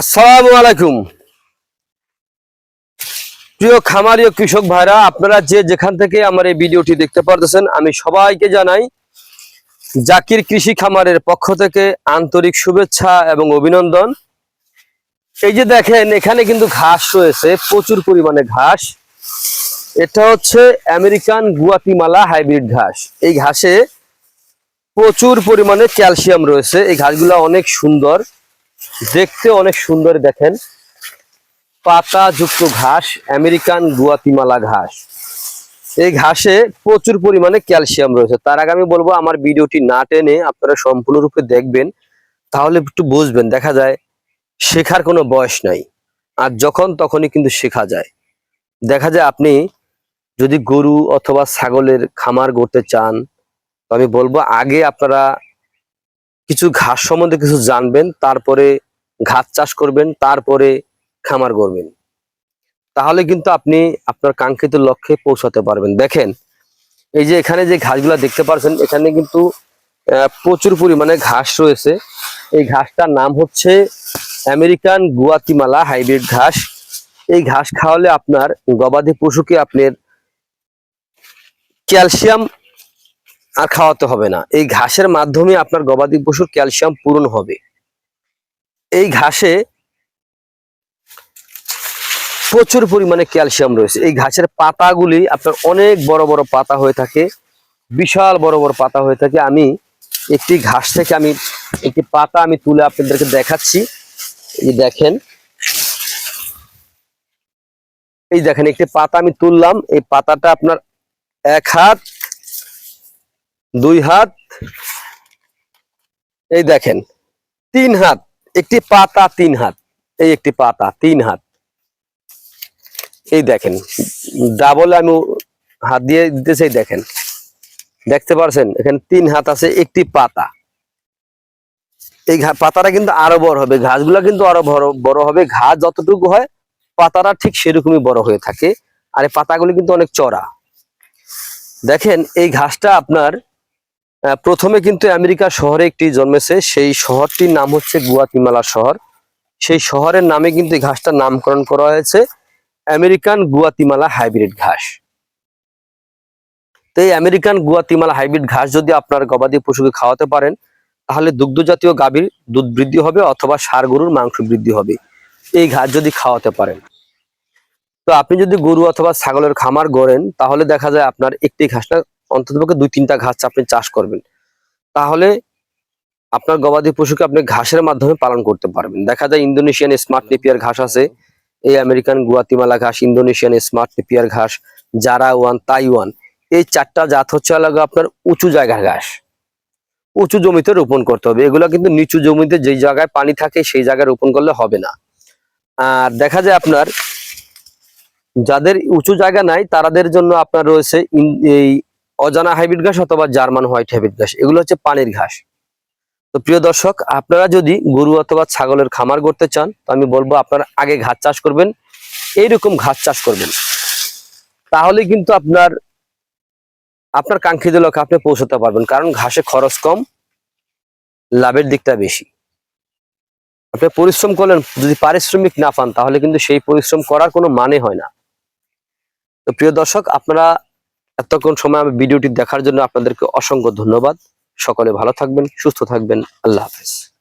আসসালামু আলাইকুম। প্রিয় খামারি ও কৃষক ভাইরা, আপনারা যে যেখান থেকে আমার এই ভিডিওটি দেখতে পারতেছেন, আমি সবাইকে জানাই জাকির কৃষি খামারের পক্ষ থেকে আন্তরিক শুভেচ্ছা এবং অভিনন্দন। এই যে দেখেন, এখানে কিন্তু ঘাস রয়েছে, প্রচুর পরিমাণে ঘাস। এটা হচ্ছে আমেরিকান গুয়াতিমালা হাইব্রিড ঘাস। এই ঘাসে প্রচুর পরিমাণে ক্যালসিয়াম রয়েছে। এই ঘাসগুলো অনেক সুন্দর। দেখতে অনেক সুন্দর দেখেন। পাতা যুক্ত ঘাস, আমেরিকান গুয়াতিমালা ঘাস। এই ঘাসে প্রচুর পরিমাণে ক্যালসিয়াম রয়েছে। তার আগে আমি বলব, আমার ভিডিওটি না টেনে আপনারা সম্পূর্ণরূপে দেখবেন, তাহলে একটু বুঝবেন, দেখা যায় শেখার কোনো বয়স নাই। আর যখন তখনই কিন্তু শেখা যায়। দেখা যায় আপনি যদি গরু অথবা ছাগলের খামার গড়তে চান আমি বলব, আগে আপনারা কিছু ঘাস সম্বন্ধে কিছু জানবেন, তারপরে ঘাস চাষ করবেন, তারপরে খামার করবেন তাহলে কিন্তু আপনি আপনার কাঙ্ক্ষিত লক্ষ্যে পৌঁছাতে পারবেন। দেখেন, এই যে এখানে যে ঘাসগুলা দেখতে পাচ্ছেন এখানে কিন্তু প্রচুর পরিমাণে ঘাস রয়েছে। এই ঘাসটার নাম হচ্ছে আমেরিকান গুয়াতিমালা হাইব্রিড ঘাস। এই ঘাস খাওয়ালে আপনার গবাদি পশুকে আপনার ক্যালসিয়াম আর খাওয়াতে হবে না। এই ঘাসের মাধ্যমে আপনার গবাদি পশুর ক্যালসিয়াম পূরণ হবে। এই ঘাসে প্রচুর পরিমাণে ক্যালসিয়াম রয়েছে। এই ঘাসের পাতাগুলি আপনার অনেক বড় বড় পাতা হয়ে থাকে, বিশাল বড় বড় পাতা হয়ে থাকে। আমি একটি ঘাস থেকে আমি একটি পাতা আমি তুলে আপনাদেরকে দেখাচ্ছি। এই দেখেন। এই দেখেন, একটি পাতা আমি তুললাম। এই পাতাটা আপনার এক হাত, দুই হাত, এই দেখেন, তিন হাত। একটি পাতা তিন হাত। এই একটি পাতা তিন হাত। এই দেখেন ডাবল আমি হাত দিয়ে দিতেছি দেখেন। দেখতে পারছেন? এখানে তিন হাত আছে, একটি পাতা। এই পাতাটা কিন্তু আরও বড় হবে। ঘাসগুলা কিন্তু আরও বড় হবে। ঘাস যতটুকু হয়, পাতাটা ঠিক সেরকমই বড় হয়ে থাকে। আর এই পাতাগুলি কিন্তু অনেক চড়া। দেখেন, এই ঘাসটা আপনার প্রথমে কিন্তু আমেরিকা শহরে একটি জন্মেছে। সেই শহরটির নাম হচ্ছে গুয়াতিমালা শহর। সেই শহরের নামে কিন্তু ঘাসটার নামকরণ করা হয়েছে। আমেরিকান গুয়াতিমালা হাইব্রিড ঘাস। তো এই আমেরিকান গুয়াতিমালা হাইব্রিড ঘাস যদি আপনার গবাদি পশুকে খাওয়াতে পারেন, তাহলে দুগ্ধ জাতীয় গাভীর দুধ বৃদ্ধি হবে অথবা সার গরুর মাংস বৃদ্ধি হবে। এই ঘাস যদি খাওয়াতে পারেন। তো আপনি যদি গরু অথবা ছাগলের খামার গড়েন, তাহলে দেখা যায় আপনার একটি ঘাস না অন্ততপক্ষে দুই তিনটা ঘাস আপনি চাষ করবেন। তাহলে আপনার গবাদি পশুকে আপনি ঘাসের মাধ্যমে পালন করতে পারবেন। দেখা যায় ইন্দোনেশিয়ান স্মার্ট নেপিয়ার ঘাস আছে। এই আমেরিকান গুয়াতিমালা ঘাস, ইন্দোনেশিয়ান স্মার্ট নেপিয়ার ঘাস, জারা ওয়ান তাইওয়ান এই চারটা জাত হচ্ছে আলাদা আপনার উঁচু জায়গার ঘাস। উঁচু জমিতে রোপণ করতে হবে। এগুলো কিন্তু নিচু জমিতে যেই জায়গায় পানি থাকে সেই জায়গায় রোপণ করলে হবে না। আর দেখা যায় আপনার যাদের উঁচু জায়গা নাই তাদের জন্য আপনার রয়েছে এই অজানা হাইব্রিড ঘাস অথবা জার্মান হোয়াইট হাইব্রিড ঘাস, এগুলো হচ্ছে পানির ঘাস। তো প্রিয় দর্শক, আপনারা যদি গরু অথবা ছাগলের খামার করতে চান, তো আমি বলব আপনারা আগে ঘাস চাষ করবেন, এইরকম ঘাস চাষ করবেন। তাহলে কিন্তু আপনার আপনার কাঙ্ক্ষিত লক্ষ্যে আপনি পৌঁছতে পারবেন, কারণ ঘাসে খরচ কম, লাভের দিকটা বেশি। আপনি পরিশ্রম করলেন, যদি পারিশ্রমিক না পান, তাহলে কিন্তু সেই পরিশ্রম করার কোনো মানে হয় না। তো প্রিয় দর্শক, আপনারা এতক্ষণ সময় আমি ভিডিওটি দেখার জন্য আপনাদেরকে অসংখ্য ধন্যবাদ। সকলে ভালো থাকবেন, সুস্থ থাকবেন। আল্লাহ হাফেজ।